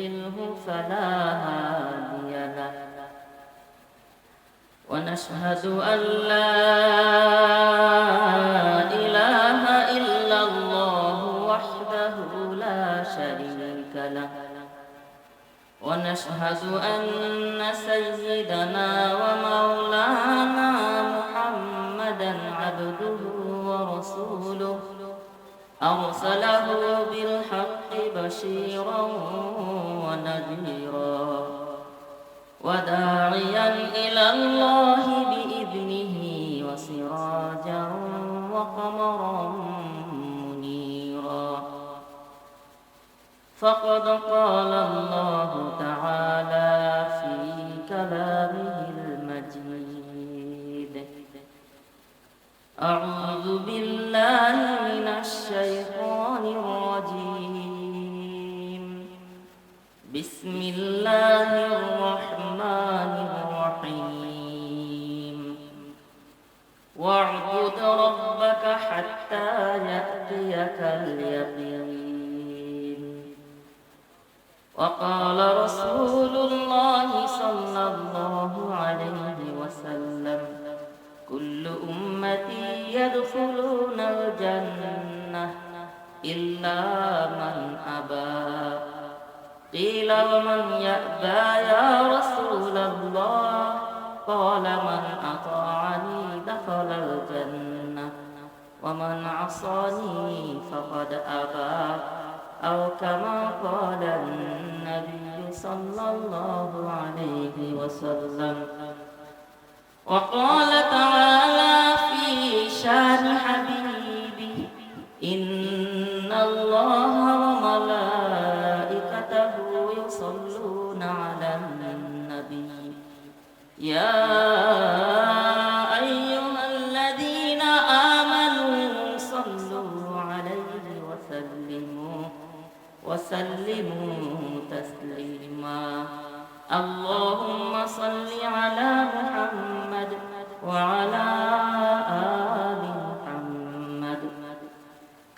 يضلله فلا هادي له ونشهد أن لا إله إلا الله وحده لا شريك له ونشهد أن سيدنا ومولانا محمدا عبده ورسوله أرسله بالحق بشيرا ونذيرا وداعيا إلى الله بإذنه وسراجا وقمرا منيرا. فقد قال الله تعالى في كلامه المجيد أعوذ بالله من الشيطان الرجيم. بسم الله فقد أبى أو كما قال النبي صلى الله عليه وسلم. وقال تعالى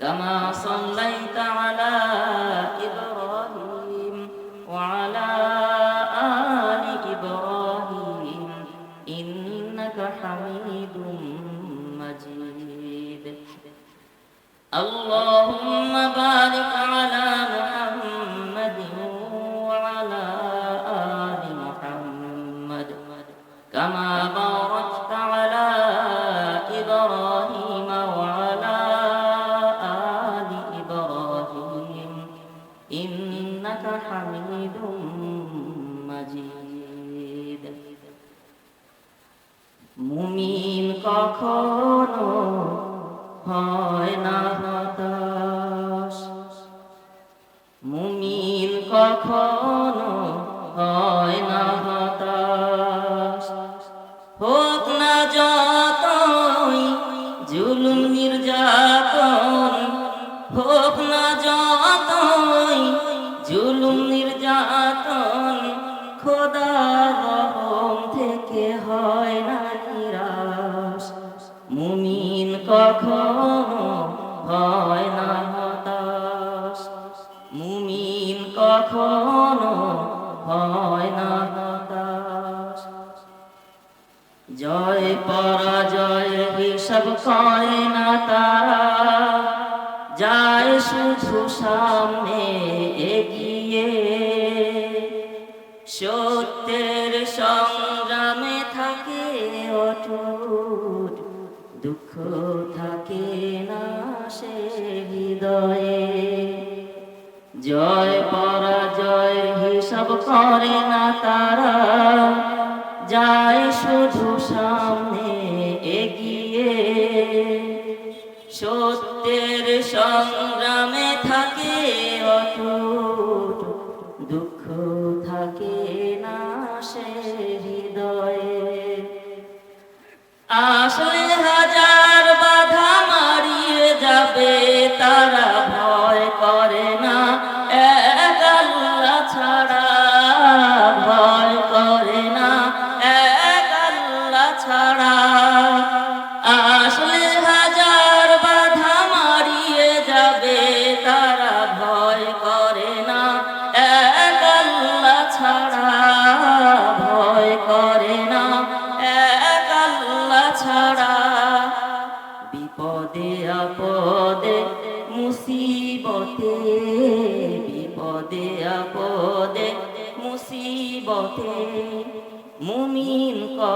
كما صليت কখনো হিসাব করে না তারা যায় শুধু সামনে এগিয়ে। সত্যের সংগ্রামে থাকে অটুট, দুঃখ থাকে না সে হৃদয়ে। জয় পরাজয় হিসাব করে না তারা। যায় শুধু সংগ্রামে থাকে অটুট দুঃখ থাকে না সে হৃদয়ে। আসলে হাজার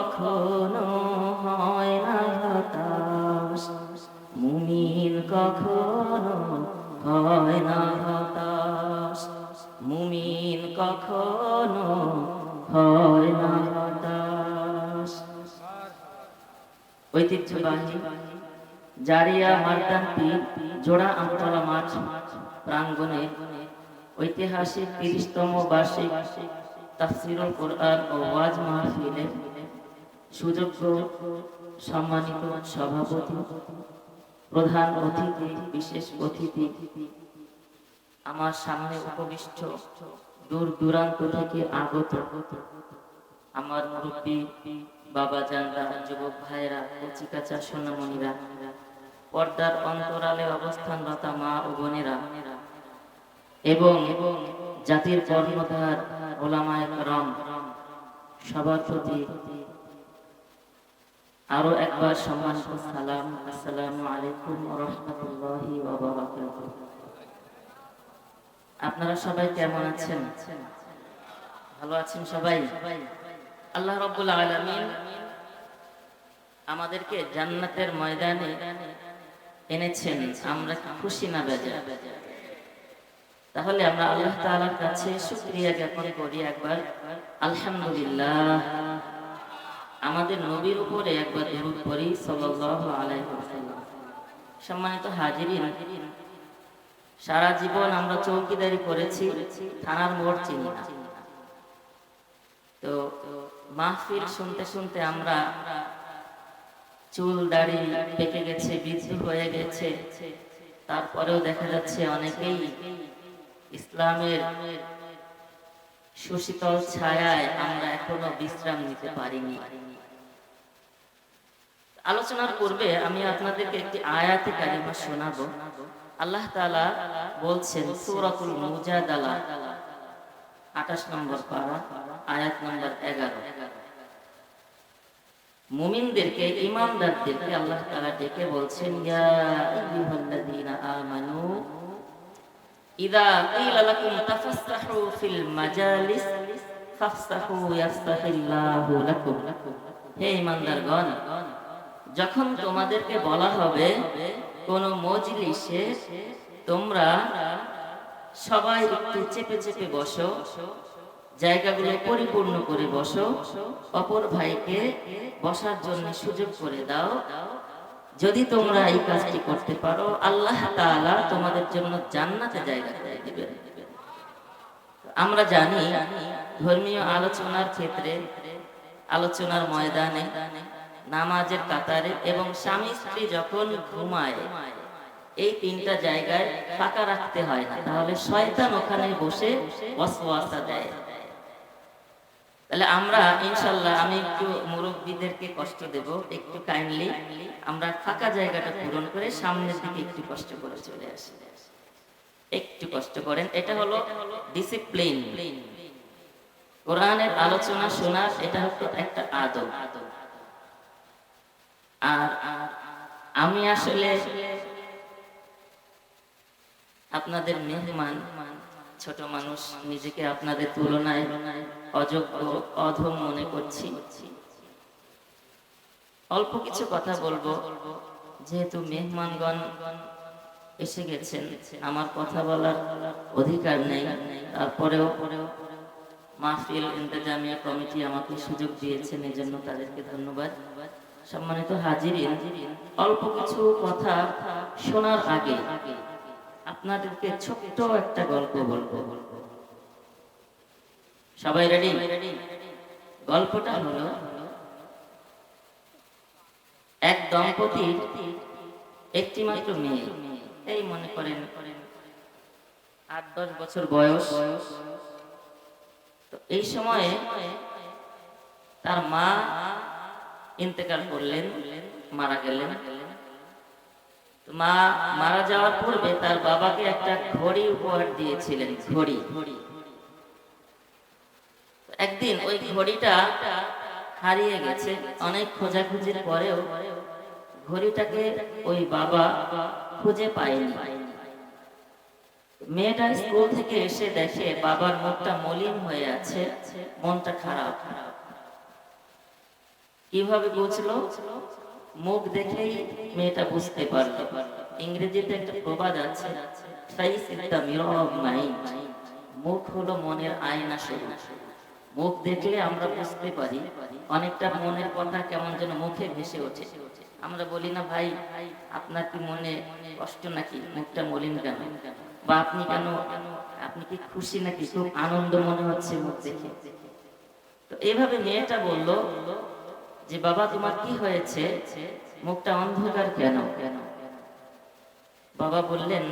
কখনো হয় না হতাশ। মুমিন কখনো হয় না হতাশ। মুমিন কখনো হয় না হতাশ। ঐতিহ্যবাহী জারিয়া মার্দান পীর জোড়া আমতলা মাঠ প্রাঙ্গণে ঐতিহাসিক তিরিশতম বার্ষিক তাফসিরুল কোরআন ও ওয়াজ মাহফিলে সুযোগ্য, সম্মানিত সভাপতি, প্রধান অতিথি, বিশেষ অতিথি, আমার সামনে উপবিষ্ট দূর দূরান্ত থেকে আগত আমার মুরব্বী, বাবা জানরা, যুবক ভাইরা কচিকাচা সোনামণিরা, পর্দার অন্তরালে অবস্থানরত মা ও বোনেরা এবং এবং জাতির কর্ণধার ওলামায় রম সবার প্রতি আরও একবার সম্মানিত সালাম, আসসালামু আলাইকুম রহমতুল্লাহি আপনারা সবাই কেমন আছেন? ভালো আছেন সবাই? আল্লাহ রব্বুল আলামিন আমাদেরকে জান্নাতের ময়দানে এনেছেন, আমরা খুশি না বেজা তাহলে আমরা আল্লাহ তাআলার কাছে শুকরিয়া জ্ঞাপন করি একবার। আলহামদুলিল্লাহ। আমাদের নবীর উপরে একবার দরুদ পড়ি সাল্লাল্লাহু আলাইহি ওয়াসাল্লাম। সম্মানিত হাজিরিন, সারা জীবন আমরা চৌকিদারি করেছি থানার মোড় চিনি না। তো মাহফিল শুনতে শুনতে আমরা চুল দাড়ি পেকে গেছে, বৃদ্ধ হয়ে গেছে। তারপরেও দেখা যাচ্ছে অনেকেই ইসলামের সুশীতল ছায়ায় আমরা এখনও বিশ্রাম নিতে পারিনি। আলোচনার পূর্বে আমি আপনাদেরকে একটি আয়াতে কালিমা শোনাবো। আল্লাহ তাআলা বলছেন, সূরাতুল মুজাদালা 28 নম্বর পারা, আয়াত নম্বর 11 মুমিনদেরকে, ইমানদারদেরকে আল্লাহ তাআলা ডেকে বলছেন, ইয়া আইয়ুহাল্লাযীনা আমানু ইযা কিলা লাকুম তাফাসসাহু ফিল মাজালিস, ফাফসাহু লাকুম। হে যখন তোমাদেরকে বলা হবে, কোন মজলিসে তোমরা সবাই একটু চেপে চেপে বসো, জায়গাগুলো পরিপূর্ণ করে বসো, অপর ভাইকে বসার জন্য সুযোগ করে দাও। যদি তোমরা এই কাজটি করতে পারো, আল্লাহ তাআলা তোমাদের জন্য জান্নাতে জায়গা করে দিবেন। আমরা জানি ধর্মীয় আলোচনার ক্ষেত্রে, আলোচনার ময়দানে নামাজের কাতারে এবং স্বামী স্ত্রী যখন ঘুমায়, এই তিনটা জায়গায় ফাঁকা রাখতে হয় না। তাহলে শয়তান ওখানে বসে ওয়াসওয়াসা দেয়। তাহলে আমরা ইনশাল্লাহ আমি একটু মুরব্বীদেরকে কষ্ট দেব, একটু কাইন্ডলি আমরা ফাঁকা জায়গাটা পূরণ করে সামনের দিকে একটু কষ্ট করে চলে আসি। একটু কষ্ট করেন, এটা হলো ডিসিপ্লিন কোরআনের আলোচনা শোনার, এটা হলো একটা আদব। আর আমি আসলে আপনাদের মেহমান, ছোট মানুষ, নিজেকে আপনাদের তুলনায় অযোগ্য, অধম মনে করছি। অল্প কিছু কথা বলব। যেহেতু মেহমানগণ এসে গেছেন, আমার কথা বলার অধিকার নেই। তারপরেও মাহফিল, ইন্তেজামিয়া কমিটি আমাকে সুযোগ দিয়েছেন এই জন্য তাদেরকে ধন্যবাদ। সম্মানিত হাজিরিন, অল্প কিছু কথা শোনার আগে আপনাদেরকে ছোট্ট একটা গল্প বলব। সবাই রেডি গল্পটা হলো, এক দম্পতির একটি মাত্র মেয়ে। এই মনে করেন আট দশ বছর বয়স। তো এই সময়ে তার মা ইন্তেকাল করলেন, মারা গেলেন। মা মারা যাওয়ার পূর্বে তার বাবাকে একটা ঘড়ি উপহার দিয়েছিলেন, ঘড়ি। একদিন ওই ঘড়িটা হারিয়ে গেছে। অনেক খোঁজাখুঁজির পরেও ঘড়িটাকে ওই বাবা খুঁজে পায়নি। মেয়েটা স্কুল থেকে এসে দেখে বাবার মুখটা মলিন হয়ে আছে, মনটা খারাপ খারাপ। কীভাবে বুঝলো মুখ দেখেই মেয়েটা বুঝতে পারল। ইংরেজিতে একটা প্রবাদ আছে মুখ হলো মনের আয়না শুরু। মুখ দেখলে আমরা বুঝতে পারি অনেকটা মনের কথা কেমন যেন মুখে ভেসে ওঠে। আমরা বলি, না ভাই, আপনার কি মনে কষ্ট নাকি? মুখটা মলিন কেন? বা আপনি কেন, আপনি কি খুশি নাকি? খুব আনন্দ মনে হচ্ছে মুখ দেখে। তো এইভাবে মেয়েটা বলল যে, বাবা, তোমার কি হয়েছে? মুখটা অন্ধকার কেন? কেন বাবা বললেন,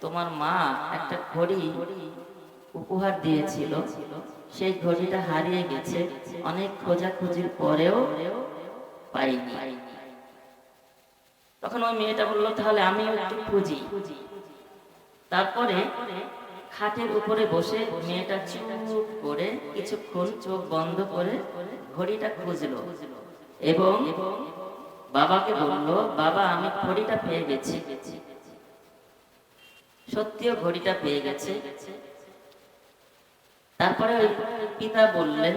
তোমার মা একটা ঘড়ি উপহার দিয়েছিল। সেই ঘড়িটা হারিয়ে গেছে। অনেক খোঁজাখুঁজির পরেও পাইনি। তখন ওই মেয়েটা বলল, তাহলে আমিও একটু খুঁজি। তারপরে খাটের উপরে বসে মেয়েটা চুপ করে কিছুক্ষণ চোখ বন্ধ করে ঘড়িটা খুঁজলো এবং বাবাকে বলল, বাবা, আমি ঘড়িটা পেয়ে গেছি। সত্যিও ঘড়িটা পেয়ে গেছে। তারপরে ওই পিতা বললেন,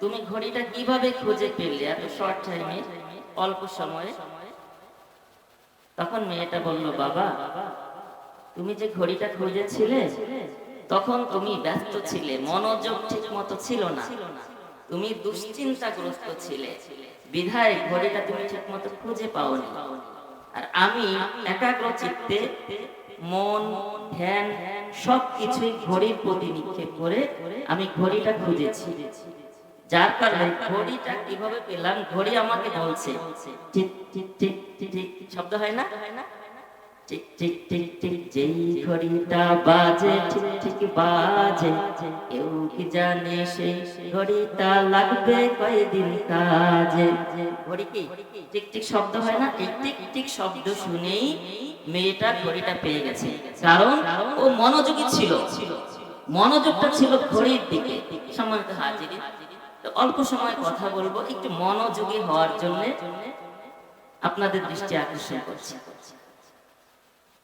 তুমি ঘড়িটা কীভাবে খুঁজে পেলে এত শর্ট টাইমে অল্প সময়ে? তখন মেয়েটা বলল, বাবা তুমি যে ঘড়িটা খুঁজেছিলে তখন তুমি ব্যস্ত ছিলে মনোযোগ ঠিক মতো ছিল না তুমি দুশ্চিন্তাগ্রস্ত ছিলে বিধায় ঘড়িটা তুমি ঠিক মতো খুঁজে পাওনি আর আমি একাগ্র চিত্তে মন ধ্যান সব কিছুই ঘড়ির প্রতি নিক্ষেপ করে আমি ঘড়িটা খুঁজেছি যার কারণে ঘড়িটা কীভাবে পেলাম ঘড়ি আমাকে বলছে ঠিক ঠিক ঠিক টিক শব্দ হয় না টিক টিক টিক টিক, যেই ঘড়িটা বাজে, ঠিক ঠিক বাজে। কেউ কি জানে সেই ঘড়িটা লাগবে কয়দিন কাজে? ঘড়ি কি? টিক টিক শব্দ হয় না? এই টিক টিক শব্দ শুনেই মেয়েটা ঘড়িটা পেয়ে গেছে। কারণ ও মনোযোগী ছিল। মনোযোগটা ছিল ঘড়ির দিকে। সম্মানিত হাজিরি। অল্প সময় কথা বলব, একটু মনোযোগী হওয়ার জন্য আপনাদের দৃষ্টি আকর্ষণ করছি।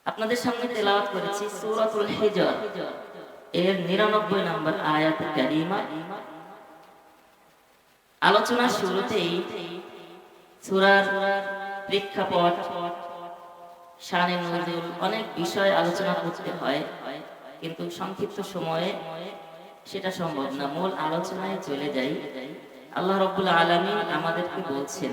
আপনাদের সামনে তেলাওয়াত করেছি সূরাতুল হিজর। এর 99 নম্বর আয়াত কারিমা। আলোচনা শুরুতেই সূরার প্রেক্ষাপট, শানে নজুল অনেক বিষয় আলোচনা করতে হয়, কিন্তু সংক্ষিপ্ত সময়ে সেটা সম্ভব না। মূল আলোচনায় চলে যাই। আল্লাহ রব্বুল আলামিন আমাদেরকে বলছেন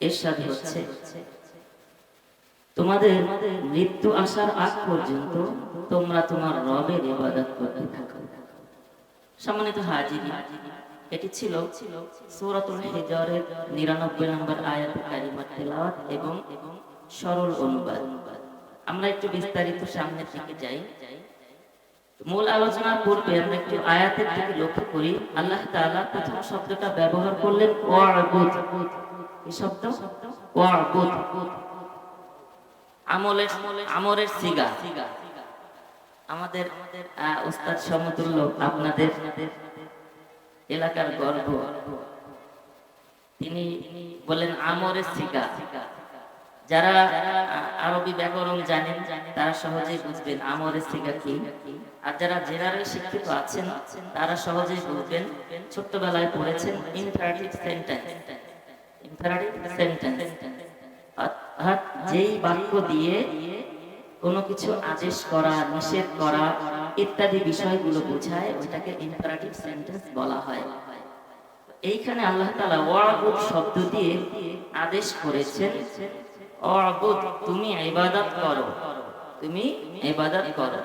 এরশাদ হচ্ছে, তোমাদের মৃত্যু আসার আগ পর্যন্ত তোমরা তোমার রবের ইবাদত করতে থাকো। সম্মানিত হাজিরি এটি ছিল সূরাতুল হিজরের 99 নম্বর আয়াত কারিমা তেলাওয়াত এবং সরল অনুবাদ। আমরা একটু বিস্তারিত সামনের দিকে যাই। মূল আলোচনার পূর্বে আমরা একটু আয়াতের দিকে লক্ষ্য করি। আল্লাহ তাআলা প্রথম শব্দটা ব্যবহার করলেন ওয়াবুদ। এই শব্দ? ওয়াবুদ। আমলের আমরের সিগা। আমাদের উস্তাদ সমতুল্য, আপনাদের এলাকার গর্ব। তিনি বলেন, আমরের সিগা। যারা আরবি ব্যাকরণ জানেন, তারা সহজেই বুঝবেন আমরের সিগা কি। আর যারা জেনারেল শিক্ষিত আছেন, তারা সহজেই বুঝবেন ছোট্টবেলায় পড়েছেন ইনফারেটিভ সেন্টেন্স ইনফারেটিভ সেন্টেন্স অর্থাৎ যেই বাক্য দিয়ে কোনো কিছু আদেশ করা, নিষেধ করা ইত্যাদি বিষয়গুলো বোঝায়, ওইটাকে ইম্পারেটিভ সেন্টেন্স বলা হয়। এইখানে আল্লাহ তাআলা ওয়াবুদ শব্দ দিয়ে আদেশ করেছেন তুমি ইবাদত করো। তুমি ইবাদত করো।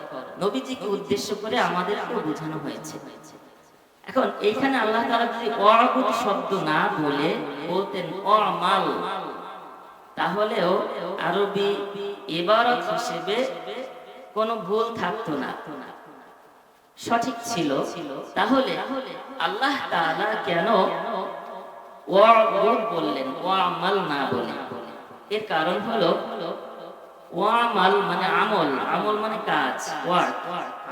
নবীজিকে উদ্দেশ্য করে আমাদেরকে বোঝানো হয়েছে। এখন এইখানে আল্লাহ তাআলা যদি ওয়াবুদ শব্দ না বলে বলতেন, অমাল, তাহলেও আরবি ইবারত হিসেবে কোনো ভুল থাকতো না। সঠিক ছিল। তাহলে আল্লাহ তাআলা কেন ওয়াবুদ বললেন ওয়ামাল না বলে? এর কারণ হলো ওয়ামাল মানে আমল। আমল মানে কাজ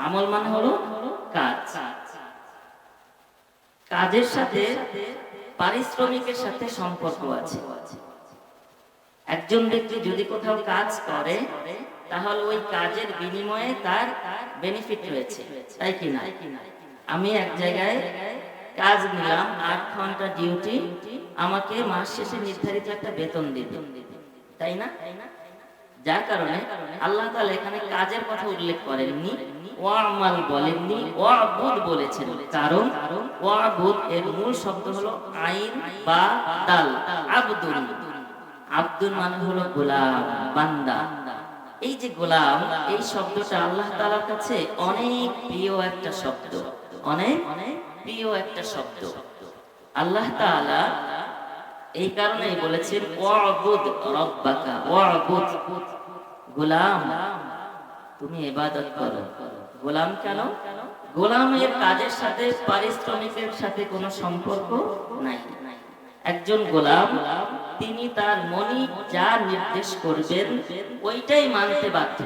আমল মানে হলো কাজ। কাজের সাথে পারিশ্রমিকের সাথে সম্পর্ক আছে। একজন ব্যক্তি যদি কোথাও কাজ করে, তাহলে ওই কাজের বিনিময়ে তার বেনিফিট রয়েছে। তাই কি না? আমি এক জায়গায় কাজ নিলাম, আট ঘণ্টা ডিউটি আমাকে মাস শেষে নির্ধারিত একটা বেতন দিবে। তাই না? যার কারণে আল্লাহ তাআলা এখানে কাজের কথা উল্লেখ করেননি। ওয়ামাল বলেননি, ওয়াবুদ বলেছেন। কারণ ওয়াবুদ এর মূল শব্দ হলো আইন বা দাল আবদুল আব্দুল মানে হলো গোলাম, বান্দা। এই যে গোলাম, এই শব্দটা আল্লাহ তাআলার কাছে অনেক প্রিয় একটা শব্দ। অনেক প্রিয় একটা শব্দ। আল্লাহ তাআলা এই কারণেই বলেছেন, ওয়াবুদ রব্বাকা, ওয়াবুদ। গোলাম, তুমি ইবাদত করো। গোলাম কেন? গোলামের কাজের সাথে, পারিশ্রমিকের সাথে কোনো সম্পর্ক নাই। একজন গোলাম, তিনি তার মনি যা নির্দেশ করবেন, ওইটাই মানতে বাধ্য।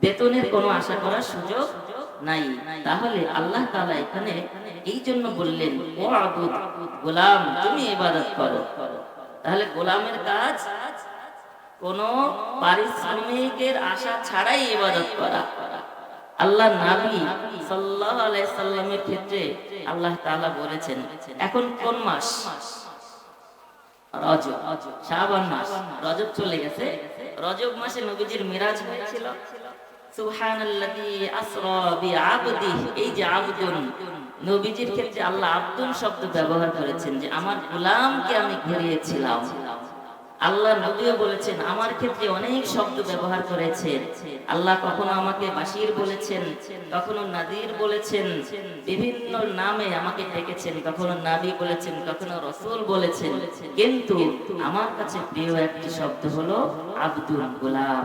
বেতনের কোনো আশা করার সুযোগ নাই। তাহলে আল্লাহ তাআলা এখানে এই জন্য বললেন ও আবুদ গোলাম, তুমি ইবাদত করো। তাহলে গোলামের কাজ, কোন পারিশ্রমিকের আশা ছাড়াই ইবাদত করা। আল্লাহ নাবী সাল্লাল্লাহু আলাইহি সাল্লামের ক্ষেত্রে আল্লাহ তাআলা বলেছেন, এখন কোন মাস? রজব। শাবান মাস। রজব চলে গেছে। রজব মাসে নবীজির মিরাজ হয়েছিল। সুবহানাল্লাযী আসরা বিআবদিহি এই যে আল্লাহ আব্দুল শব্দ আল্লাহ নবীও বলেছেন, আমার ক্ষেত্রে অনেক শব্দ ব্যবহার করেছেন। আল্লাহ কখনো আমাকে বাশির বলেছেন, কখনো নাদির বলেছেন, বিভিন্ন নামে আমাকে ডেকেছেন, কখনো নাবি বলেছেন, কখনো রসুল বলেছেন। কিন্তু আমার কাছে প্রিয় একটি শব্দ হলো আব্দুল গোলাম।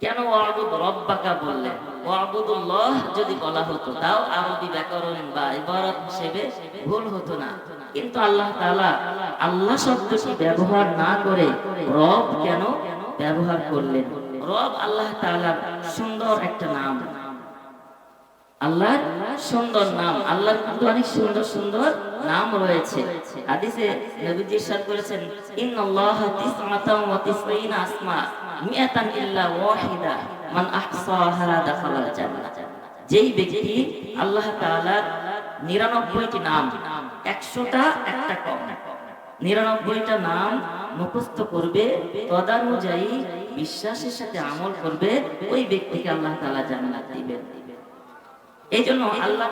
কেন ওয়াবুদ রব্বাকা বললেন ওয়াবুদুল্লাহ যদি বলা হতো, তাও আরবি ব্যাকরণ বা ইবারত হিসেবে ভুল হতো না। কিন্তু আল্লাহ তাআলা আল্লাহ শব্দটি ব্যবহার না করে রব কেন ব্যবহার করলেন? রব আল্লাহ তাআলার সুন্দর একটা নাম। আল্লাহর সুন্দর নাম। কিন্তু অনেক সুন্দর সুন্দর নাম রয়েছে। হাদিসে করেছেন ওয়া আসমা। মিআতান ইল্লা ওয়াহিদা মান আহসাহা দাখালাল জান্নাহ। যেই ব্যক্তি আল্লাহ তাআলার 99টি নাম 100টা একটা কম। নাম মুখস্থ করবে, তদানুযায়ী বিশ্বাসের সাথে আমল করবে, ওই ব্যক্তিকে আল্লাহ তাআলা জান্নাত দিবেন। এই জন্য আল্লাহ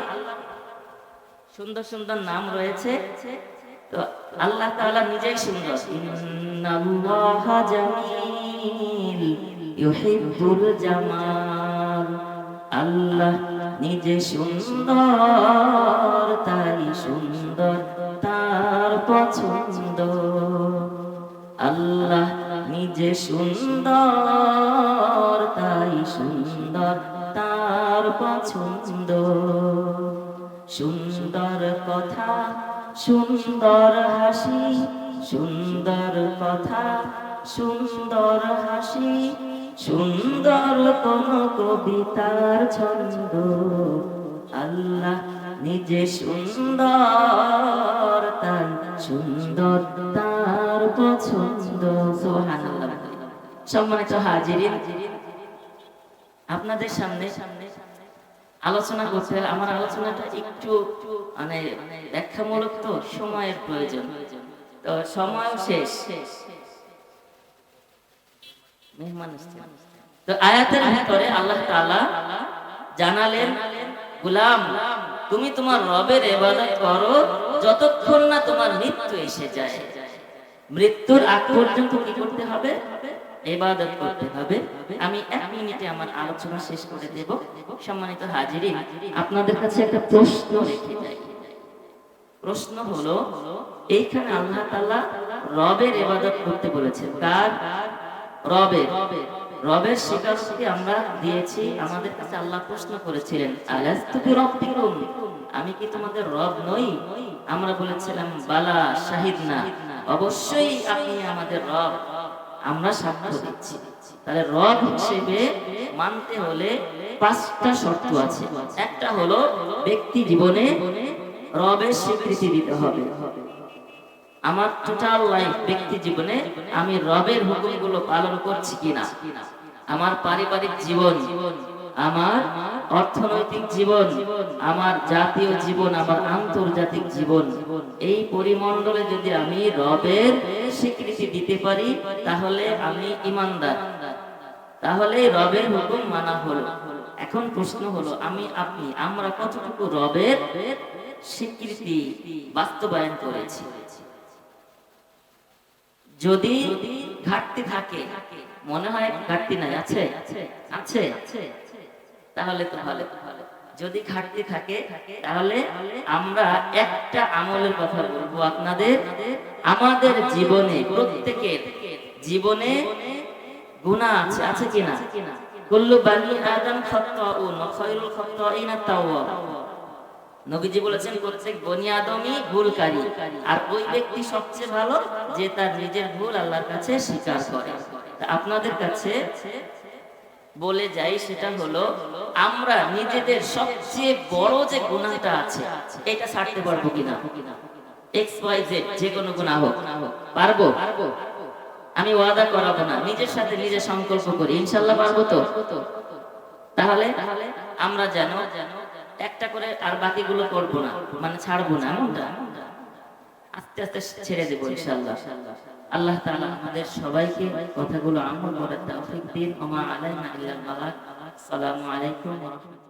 সুন্দর সুন্দর নাম রয়েছে। তো আল্লাহ তাআলা নিজেই সুন্দর। ইন্নাল্লাহা জামিল ইউহিব্বুল জামাল আল্লাহ নিজে সুন্দর তাই সুন্দর, তার পছন্দ। আল্লাহ নিজে সুন্দর তাই সুন্দর, তার পছন্দ। সুন্দর কথা, সুন্দর হাসি, সুন্দর কথা সুন্দর হাসি, সুন্দর কোন কবিতার ছন্দ। আল্লাহ নিজে সুন্দর, তার সুন্দর তার পছন্দ সম্মানিত হাজিরিন, আপনাদের সামনে সামনে আলোচনা করতে, আমার আলোচনাটা একটু মানে ব্যাখ্যামূলক তো, সময়ের প্রয়োজন। তো সময়ও শেষ। মেহমান। তো আয়াতের ভিতরে আল্লাহ জানালেন, গোলাম, তুমি তোমার রবের করো যতক্ষণ না তোমার মৃত্যু এসে যায়। মৃত্যুর আগ পর্যন্ত কি করতে হবে? ইবাদত করতে হবে। আমি এক মিনিটে আমার আলোচনা শেষ করে দেব। সম্মানিত হাজিরিন, আপনাদের কাছে একটা প্রশ্ন রেখে যাই। প্রশ্ন হলো, এইখানে আল্লাহ তাআলা রবের ইবাদত করতে বলেছেন। কার? রবের রবের স্বীকারোক্তি আমরা দিয়েছি, আমাদের কাছে আল্লাহ প্রশ্ন করেছিলেন আমি কি তোমাদের রব নই? আমরা বলেছিলাম, বালা, শাহিদ না, অবশ্যই আপনি আমাদের রব, আমরা সাক্ষ্য দিচ্ছি। তাহলে রব হিসেবে মানতে হলে পাঁচটা শর্ত আছে। একটা হলো ব্যক্তি জীবনে রবের স্বীকৃতি দিতে হবে। আমার টোটাল লাইফ ব্যক্তি জীবনে আমি রবের হুকুমগুলো পালন করছি কিনা? আমার পারিবারিক জীবন, আমার অর্থনৈতিক জীবন, আমার জাতীয় জীবন, আমার আন্তর্জাতিক জীবন, এই পরিমণ্ডলে যদি আমি রবের স্বীকৃতি দিতে পারি, তাহলে আমি ইমানদার। তাহলে রবের হুকুম মানা হলো। এখন প্রশ্ন হলো, আমি, আপনি, আমরা কতটুকু রবের স্বীকৃতি বাস্তবায়ন করেছি? যদি ঘাটতি থাকে, মনে হয় ঘাটতি নাই, আছে? আছে? তাহলে তো ভালো। যদি ঘাটতি থাকে, তাহলে আমরা একটা আমলের কথা বলব আপনাদের। আমাদের জীবনে, প্রত্যেকের জীবনে গুনাহ আছে আছে কিনা? কুল্লু বানি আদম খাত্তাউন খায়রুল খাত্তাইনা তাওয়াব। নবীজি বলেছেন, প্রত্যেক বনি আদমই ভুলকারী। আর ওই ব্যক্তি সবচেয়ে ভালো যে তার নিজের ভুল আল্লাহর কাছে স্বীকার করে। আপনাদের কাছে বলে যাই, সেটা হলো, আমরা নিজেদের সবচেয়ে বড় যে গুনাহটা আছে, এটা ছাড়তে পারব কিনা? এক্স ওয়াই জেড যে কোনো গুনাহ হোক। পারব? আমি ওয়াদা করাবো না। নিজের সাথে নিজে সংকল্প করি। ইনশাল্লাহ পারব তো? তাহলে আমরা যেন একটা করে আর বাকিগুলো করব না মানে ছাড়বো না, এমনটা? আস্তে আস্তে ছেড়ে দেবো ইনশাল্লাহ আল্লাহ তাআলা আমাদের সবাইকে কথাগুলো আমল করার তৌফিক দিন। ওমা আলাইনা ইল্লাল বালাগ আসসালামু আলাইকুম ওয়া